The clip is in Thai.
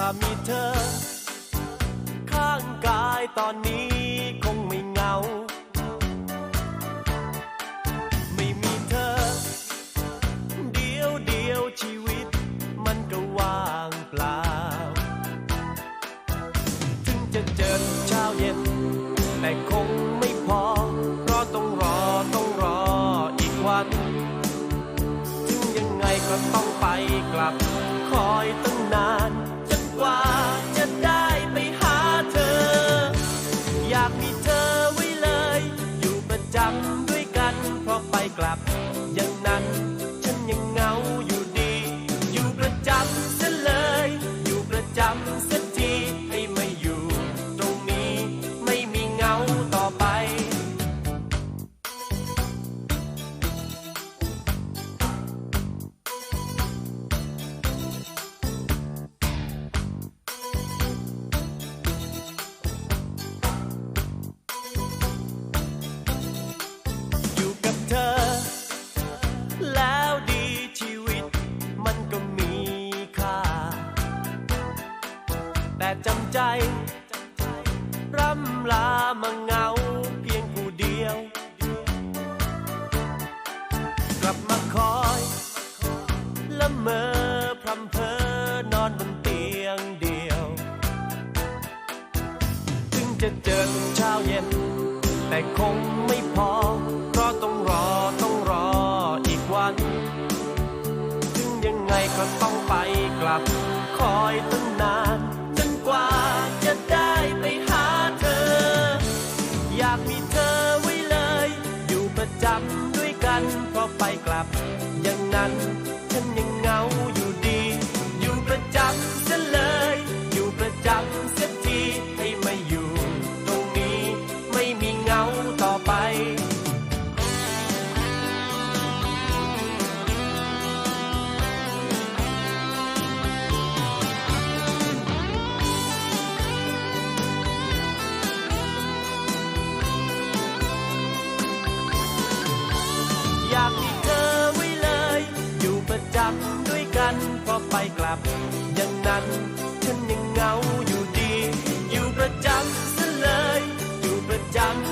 ถ้ามีเธอ ข้างกายตอนนี้คงไม่เหงา ไม่มีเธอ เดียวเดียวชีวิต มันก็ว่างเปล่า ถึงจะเจอเช้าเย็น แต่คงไม่พอราต้องรอต้องรออีกวัน ถึงยังไงก็ต้องไปกลับ คอยตั้งนาน จ จำใจ ร่ำลามาเหงาเพียงผู้เดียว กลับมาคอยละเมอพรำเพอนอนบนเตียงเดียว ถึงจะเจอทุกเช้าเย็น แต่คงไม่พอ เพราะต้องรอต้องรออีกวัน ถึงยังไงก็ต้องไปกลับคอยตั้งนาน กันเพราะไปกลับ อย่างนั้นฉันยัง กันพอไปกลับ อย่างนั้นฉันยังเหงาอยู่ดี อยู่ประจำซะเลย อยู่ประจำ